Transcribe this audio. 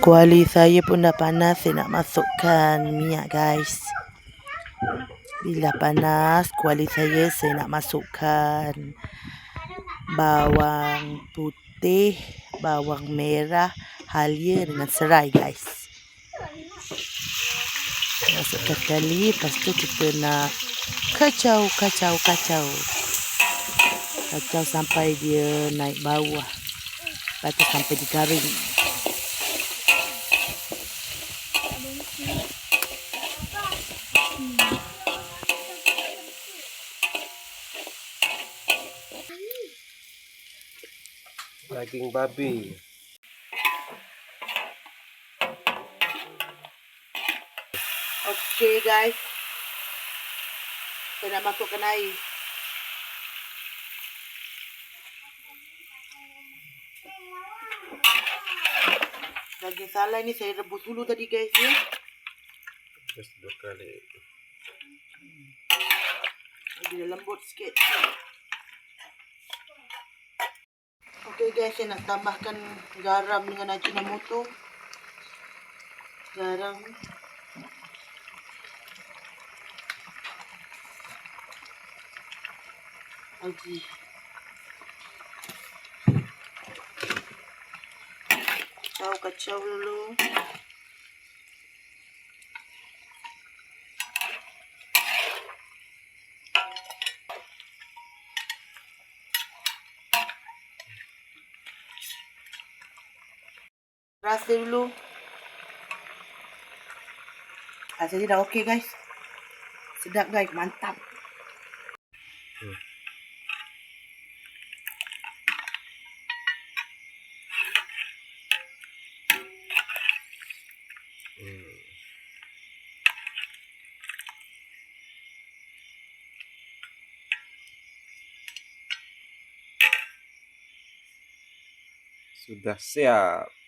Kuali saya pun dah panas. Saya nak masukkan minyak guys. Bila panas kuali saya, saya nak masukkan bawang putih, bawang merah, halia dengan serai guys. Masukkan sekali. Lepas tu kita nak kacau, kacau, kacau. Kacau sampai dia naik bawah. Lepas tu sampai dia garing. Daging babi. Okey guys. Saya nak masukkan air. Daging salai ni saya rebus dulu tadi guys ya. Terus dua kali. Dia lembut sikit. Okey guys, saya nak tambahkan garam dengan ajinomoto. Garam. Aji. Kacau kacau dulu. Rasa dulu. Rasa dia dah okey guys. Sedap guys, mantap. Sudah siap.